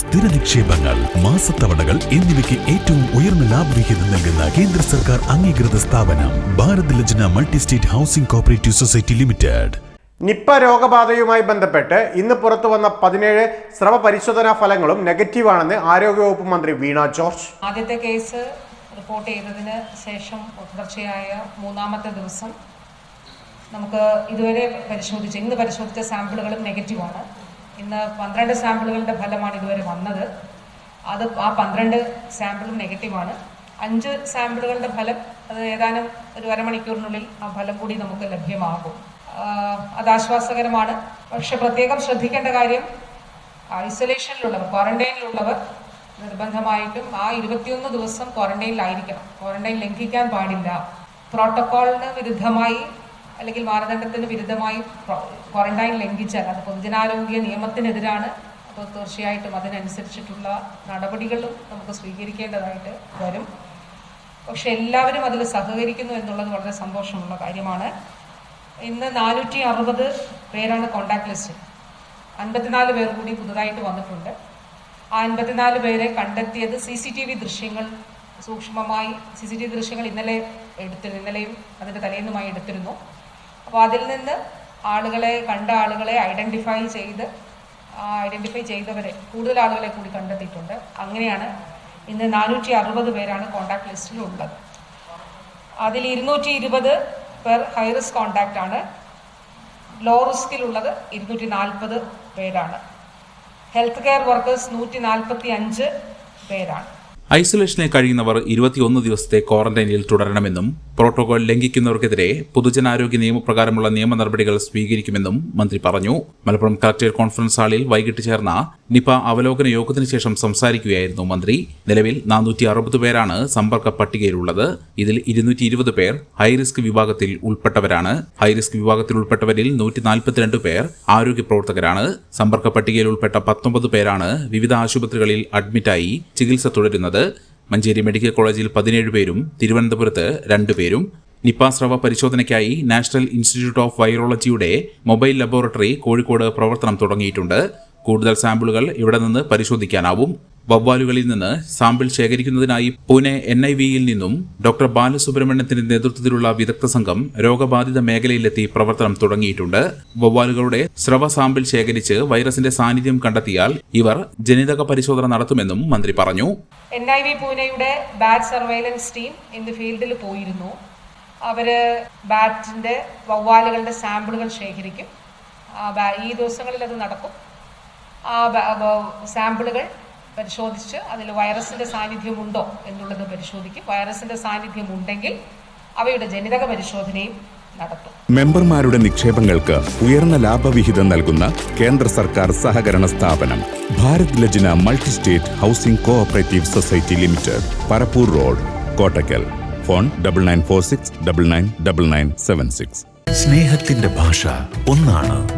സ്ഥിര നിക്ഷേപങ്ങൾ മാസത്തവണകൾ എന്നിവയ്ക്ക് ഏറ്റവും ഉയർന്ന ലാഭവിഹിതം നൽകുന്ന കേന്ദ്ര സർക്കാർ അംഗീകൃത സ്ഥാപനം Bharat Lajna multi state housing cooperative society limited. Nipah രോഗബാധയുമായി ബന്ധപ്പെട്ട് ഇന്ന് പുറത്തു വന്ന പതിനേഴ് സ്രവ പരിശോധനാ ഫലങ്ങളും നെഗറ്റീവാണെന്ന് ആരോഗ്യവകുപ്പ് മന്ത്രി വീണ ജോർജ്. ആദ്യത്തെ കേസ് റിപ്പോർട്ട് ചെയ്തതിന് ശേഷം തുടർച്ചയായ മൂന്നാമത്തെ ദിവസം നമുക്ക് ഇതുവരെ പരിശോധിച്ച ഇന്ന് പരിശോധിച്ച സാമ്പിളുകളും നെഗറ്റീവാണ്. ഇന്ന് പന്ത്രണ്ട് സാമ്പിളുകളുടെ ഫലമാണ് ഇതുവരെ വന്നത്. അത് ആ പന്ത്രണ്ട് സാമ്പിളും നെഗറ്റീവാണ് അഞ്ച് സാമ്പിളുകളുടെ ഫലം അത് ഏതാനും ഒരു അരമണിക്കൂറിനുള്ളിൽ ആ ഫലം കൂടി നമുക്ക് ലഭ്യമാകും. അത് ആശ്വാസകരമാണ്. പക്ഷെ പ്രത്യേകം ശ്രദ്ധിക്കേണ്ട കാര്യം ഐസൊലേഷനിലുള്ളവർ ക്വാറന്റൈനിലുള്ളവർ നിർബന്ധമായിട്ടും ആ ഇരുപത്തിയൊന്ന് ദിവസം ക്വാറന്റൈനിലായിരിക്കണം. ക്വാറന്റൈൻ ലംഘിക്കാൻ പാടില്ല. പ്രോട്ടോക്കോളിന് വിരുദ്ധമായി അല്ലെങ്കിൽ മാനദണ്ഡത്തിന് വിരുദ്ധമായി ക്വാറന്റൈൻ ലംഘിച്ചാൽ അത് പൊതുജനാരോഗ്യ നിയമത്തിനെതിരാണ്. അപ്പോൾ തീർച്ചയായിട്ടും അതിനനുസരിച്ചിട്ടുള്ള നടപടികളും നമുക്ക് സ്വീകരിക്കേണ്ടതായിട്ട് വരും. പക്ഷെ എല്ലാവരും അതിൽ സഹകരിക്കുന്നു എന്നുള്ളത് വളരെ സന്തോഷമുള്ള കാര്യമാണ്. ഇന്ന് നാനൂറ്റി അറുപത് പേരാണ് കോണ്ടാക്ട് ലിസ്റ്റ് അൻപത്തിനാല് പേർ കൂടി പുതുതായിട്ട് വന്നിട്ടുണ്ട്. ആ അൻപത്തിനാല് പേരെ കണ്ടെത്തിയത് സി സി ടി വി ദൃശ്യങ്ങൾ സൂക്ഷ്മമായി സി സി ടി വി ദൃശ്യങ്ങൾ ഇന്നലെ എടുത്തിരുന്നു ഇന്നലെയും അതിന്റെ തലേന്നുമായി എടുത്തിരുന്നു. അപ്പോൾ അതിൽ നിന്ന് ആളുകളെ കണ്ട ആളുകളെ ഐഡന്റിഫൈ ചെയ്ത് ഐഡന്റിഫൈ ചെയ്തവരെ കൂടുതൽ ആളുകളെ കൂടി കണ്ടെത്തിയിട്ടുണ്ട്. അങ്ങനെയാണ് ഇന്ന് നാനൂറ്റി അറുപത് പേരാണ് കോണ്ടാക്ട് ലിസ്റ്റിലുള്ളത്. അതിൽ ഇരുന്നൂറ്റി ഇരുപത് പേർ ഹൈ റിസ്ക് കോണ്ടാക്റ്റ് ആണ്. ലോ റിസ്കിലുള്ളത് ഇരുന്നൂറ്റി നാൽപ്പത് പേരാണ്. ഹെൽത്ത് കെയർ വർക്കേഴ്സ് നൂറ്റി നാൽപ്പത്തി അഞ്ച് പേരാണ്. ഐസൊലേഷനിൽ കഴിയുന്നവർ ഇരുപത്തിയൊന്ന് ദിവസത്തെ ക്വാറന്റൈനിൽ തുടരണമെന്നും പ്രോട്ടോകോൾ ലംഘിക്കുന്നവർക്കെതിരെ പൊതുജനാരോഗ്യ നിയമപ്രകാരമുള്ള നിയമ നടപടികൾ സ്വീകരിക്കുമെന്നും മന്ത്രി പറഞ്ഞു. മലപ്പുറം കളക്ടറേറ്റ് കോൺഫറൻസ് ഹാളിൽ വൈകിട്ട് ചേർന്ന നിപ അവലോകന യോഗത്തിന് ശേഷം സംസാരിക്കുകയായിരുന്നു മന്ത്രി. നിലവിൽ നാനൂറ്റി അറുപത് പേരാണ് സമ്പർക്ക പട്ടികയിലുള്ളത്. ഇതിൽ ഇരുന്നൂറ്റി ഇരുപത് പേർ ഹൈറിസ്ക് വിഭാഗത്തിൽ ഉൾപ്പെട്ടവരാണ്. ഹൈറിസ്ക് വിഭാഗത്തിൽ ഉൾപ്പെട്ടവരിൽ നൂറ്റി നാൽപ്പത്തിരണ്ട് പേർ ആരോഗ്യ പ്രവർത്തകരാണ്. സമ്പർക്ക പട്ടികയിൽ ഉൾപ്പെട്ട പത്തൊമ്പത് പേരാണ് വിവിധ ആശുപത്രികളിൽ അഡ്മിറ്റായി ചികിത്സ തുടരുന്നത്. മഞ്ചേരി മെഡിക്കൽ കോളേജിൽ പതിനേഴ് പേരും തിരുവനന്തപുരത്ത് രണ്ടു പേരും. നിപ്പ സ്രവ പരിശോധനയ്ക്കായി നാഷണൽ ഇൻസ്റ്റിറ്റ്യൂട്ട് ഓഫ് വൈറോളജിയുടെ മൊബൈൽ ലബോറട്ടറി കോഴിക്കോട് പ്രവർത്തനം തുടങ്ങിയിട്ടുണ്ട്. കൂടുതൽ സാമ്പിളുകൾ ഇവിടെ നിന്ന് പരിശോധിക്കാനാവും. വവ്വാലുകളിൽ നിന്ന് സാമ്പിൾ ശേഖരിക്കുന്നതിനായി പൂനെ എൻ ഐ വിയിൽ നിന്നും ഡോക്ടർ ബാലസുബ്രഹ്മണ്യത്തിന്റെ നേതൃത്വത്തിലുള്ള വിദഗ്ധ സംഘം രോഗബാധിത മേഖലയിലെത്തി പ്രവർത്തനം തുടങ്ങിയിട്ടുണ്ട്. വവ്വാലുകളുടെ സ്രവ സാമ്പിൾ ശേഖരിച്ച് വൈറസിന്റെ സാന്നിധ്യം കണ്ടെത്തിയാൽ ഇവർ ജനിതക പരിശോധന നടത്തുമെന്നും മന്ത്രി പറഞ്ഞു. എൻ ഐ വി പൂനെയുടെ ബാറ്റ് സർവൈലൻസ് ടീം ഇന്ന് ഫീൽഡിൽ പോയിരുന്നു. അവർ ബാറ്റിന്റെ വവ്വാലുകളുടെ സാമ്പിളുകൾ ശേഖരിക്കും. ഈ ദിവസങ്ങളിൽ അത് നടക്കും. സാമ്പിളുകൾ പരിശോധിച്ച് അതിൽ വൈറസിന്റെ സാന്നിധ്യമുണ്ടോ എന്നുള്ളത് പരിശോധിക്കും. വൈറസിന്റെ സാന്നിധ്യം ഉണ്ടെങ്കിൽ അവയുടെ ജനിതക പരിശോധനയും നടത്തും. മെമ്പർമാരുടെ നിക്ഷേപങ്ങൾക്ക് ഉയർന്ന ലാഭവിഹിതം നൽകുന്ന കേന്ദ്ര സർക്കാർ സഹകരണ സ്ഥാപനം Bharat Lajna multi state housing cooperative society limited Parappur road Kottakkal. Phone double nine four six double nine double nine seven six സ്നേഹത്തിന്റെ ഭാഷ ഒന്നാണ്.